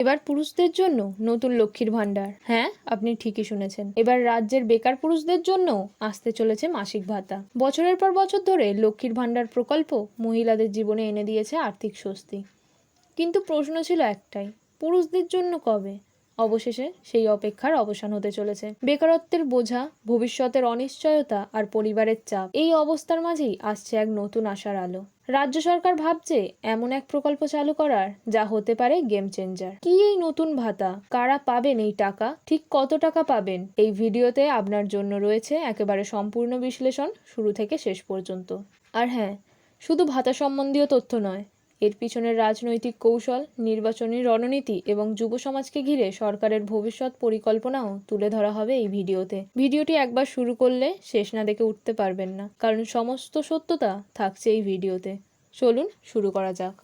এবার পুরুষদের জন্য নতুন লক্ষ্মীর ভাণ্ডার। হ্যাঁ আপনি ঠিকই শুনেছেন। এবার রাজ্যের বেকার পুরুষদের জন্য আসতে চলেছে মাসিক ভাতা। বছরের পর বছর ধরে লক্ষ্মীর ভাণ্ডার প্রকল্প মহিলাদের জীবনে এনে দিয়েছে আর্থিক স্বস্তি। কিন্তু প্রশ্ন ছিল একটাই, পুরুষদের জন্য কবে? অবশেষে সেই অপেক্ষার অবসান হতে চলেছে। বেকারত্বের বোঝা, ভবিষ্যতের অনিশ্চয়তা আর পরিবারের চাপ, এই অবস্থার মাঝেই আসছে এক নতুন আশার আলো। রাজ্য সরকার ভাবছে এমন এক প্রকল্প চালু করার, যা হতে পারে গেম চেঞ্জার কি এই নতুন ভাতা? কারা পাবেন এই টাকা? ঠিক কত টাকা পাবেন? এই ভিডিওতে আপনার জন্য রয়েছে একেবারে সম্পূর্ণ বিশ্লেষণ, শুরু থেকে শেষ পর্যন্ত। আর হ্যাঁ শুধু ভাতা সম্বন্ধীয় তথ্য নয় এর পিছনের রাজনৈতিক কৌশল, নির্বাচনী রণনীতি এবং যুব সমাজকে ঘিরে সরকারের ভবিষ্যৎ পরিকল্পনাও তুলে ধরা হবে এই ভিডিওতে। ভিডিওটি একবার শুরু করলে শেষ না দেখে উঠতে পারবেন না, কারণ সমস্ত সত্যতা থাকছে এই ভিডিওতে। চলুন শুরু করা যাক।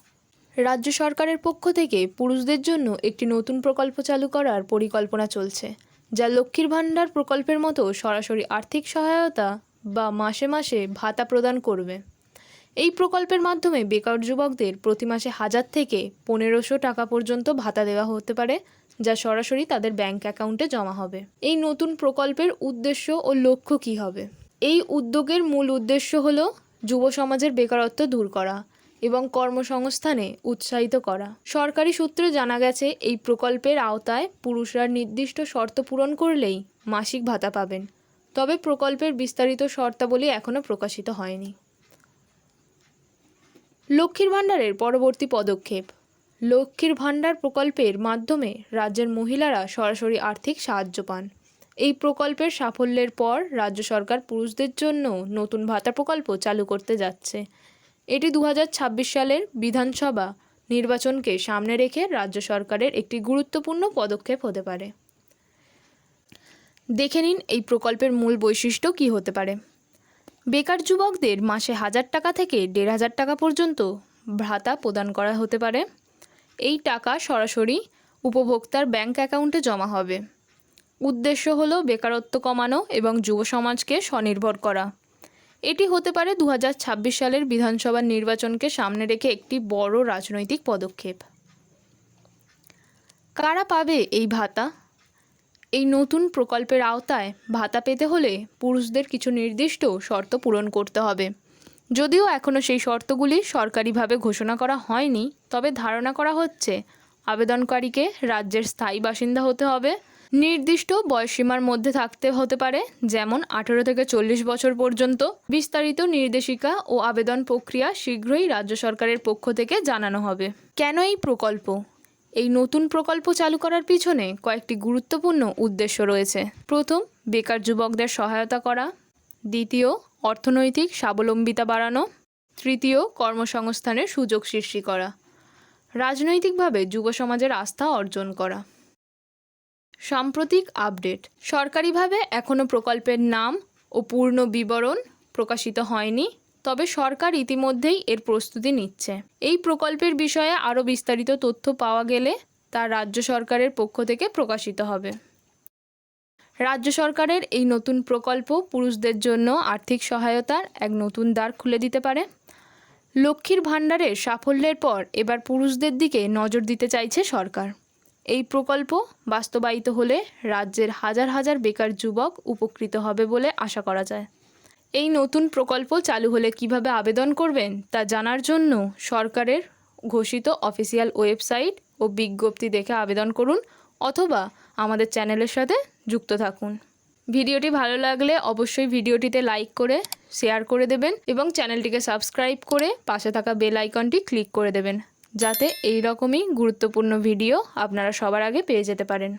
রাজ্য সরকারের পক্ষ থেকে পুরুষদের জন্য একটি নতুন প্রকল্প চালু করার পরিকল্পনা চলছে, যা লক্ষ্মীর ভাণ্ডার প্রকল্পের মতো সরাসরি আর্থিক সহায়তা বা মাসে মাসে ভাতা প্রদান করবে। এই প্রকল্পের মাধ্যমে বেকার যুবকদের প্রতি মাসে হাজার থেকে পনেরোশো টাকা পর্যন্ত ভাতা দেওয়া হতে পারে, যা সরাসরি তাদের ব্যাংক অ্যাকাউন্টে জমা হবে। এই নতুন প্রকল্পের উদ্দেশ্য ও লক্ষ্য কী হবে? এই উদ্যোগের মূল উদ্দেশ্য হল যুব সমাজের বেকারত্ব দূর করা এবং কর্মসংস্থানে উৎসাহিত করা। সরকারি সূত্রে জানা গেছে, এই প্রকল্পের আওতায় পুরুষরা নির্দিষ্ট শর্ত পূরণ করলেই মাসিক ভাতা পাবেন। তবে প্রকল্পের বিস্তারিত শর্তাবলী এখনও প্রকাশিত হয়নি। লক্ষ্মীর ভাণ্ডারের পরবর্তী পদক্ষেপ। লক্ষ্মীর ভাণ্ডার প্রকল্পের মাধ্যমে রাজ্যের মহিলারা সরাসরি আর্থিক সাহায্য পান। এই প্রকল্পের সাফল্যের পর রাজ্য সরকার পুরুষদের জন্য নতুন ভাতা প্রকল্প চালু করতে যাচ্ছে। এটি দু হাজার ছাব্বিশ সালের বিধানসভা নির্বাচনকে সামনে রেখে রাজ্য সরকারের একটি গুরুত্বপূর্ণ পদক্ষেপ হতে পারে। দেখে নিন এই প্রকল্পের মূল বৈশিষ্ট্য কী হতে পারে। বেকার যুবকদের মাসে হাজার টাকা থেকে দেড় হাজার টাকা পর্যন্ত ভাতা প্রদান করা হতে পারে। এই টাকা সরাসরি উপভোক্তার ব্যাংক অ্যাকাউন্টে জমা হবে। উদ্দেশ্য হল বেকারত্ব কমানো এবং যুব সমাজকে স্বনির্ভর করা। এটি হতে পারে দু হাজার ছাব্বিশ সালের বিধানসভা নির্বাচনকে সামনে রেখে একটি বড় রাজনৈতিক পদক্ষেপ। কারা পাবে এই ভাতা? এই নতুন প্রকল্পের আওতায় ভাতা পেতে হলে পুরুষদের কিছু নির্দিষ্ট শর্ত পূরণ করতে হবে। যদিও এখনও সেই শর্তগুলি সরকারিভাবে ঘোষণা করা হয়নি, তবে ধারণা করা হচ্ছে আবেদনকারীকে রাজ্যের স্থায়ী বাসিন্দা হতে হবে। নির্দিষ্ট বয়সীমার মধ্যে থাকতে হতে পারে, যেমন আঠেরো থেকে চল্লিশ বছর পর্যন্ত। বিস্তারিত নির্দেশিকা ও আবেদন প্রক্রিয়া শীঘ্রই রাজ্য সরকারের পক্ষ থেকে জানানো হবে। কেন এই প্রকল্প? এই নতুন প্রকল্প চালু করার পিছনে কয়েকটি গুরুত্বপূর্ণ উদ্দেশ্য রয়েছে। প্রথম, বেকার যুবকদের সহায়তা করা। দ্বিতীয়, অর্থনৈতিক স্বাবলম্বিতা বাড়ানো। তৃতীয়, কর্মসংস্থানের সুযোগ সৃষ্টি করা। রাজনৈতিকভাবে যুব সমাজের আস্থা অর্জন করা। সাম্প্রতিক আপডেট। সরকারিভাবে এখনও প্রকল্পের নাম ও পূর্ণ বিবরণ প্রকাশিত হয়নি। তবে সরকার ইতিমধ্যেই এর প্রস্তুতি নিচ্ছে। এই প্রকল্পের বিষয়ে আরও বিস্তারিত তথ্য পাওয়া গেলে তা রাজ্য সরকারের পক্ষ থেকে প্রকাশিত হবে। রাজ্য সরকারের এই নতুন প্রকল্প পুরুষদের জন্য আর্থিক সহায়তার এক নতুন দ্বার খুলে দিতে পারে। লক্ষ্মীর ভাণ্ডারের সাফল্যের পর এবার পুরুষদের দিকে নজর দিতে চাইছে সরকার। এই প্রকল্প বাস্তবায়িত হলে রাজ্যের হাজার হাজার বেকার যুবক উপকৃত হবে বলে আশা করা যায়। এই নতুন প্রকল্প চালু হলে কীভাবে আবেদন করবেন তা জানার জন্য সরকারের ঘোষিত অফিসিয়াল ওয়েবসাইট ও বিজ্ঞপ্তি দেখে আবেদন করুন অথবা আমাদের চ্যানেলের সাথে যুক্ত থাকুন। ভিডিওটি ভালো লাগলে অবশ্যই ভিডিওটিতে লাইক করে, শেয়ার করে দেবেন এবং চ্যানেলটিকে সাবস্ক্রাইব করে পাশে থাকা বেল আইকনটি ক্লিক করে দেবেন, যাতে এই রকমই গুরুত্বপূর্ণ ভিডিও আপনারা সবার আগে পেয়ে যেতে পারেন।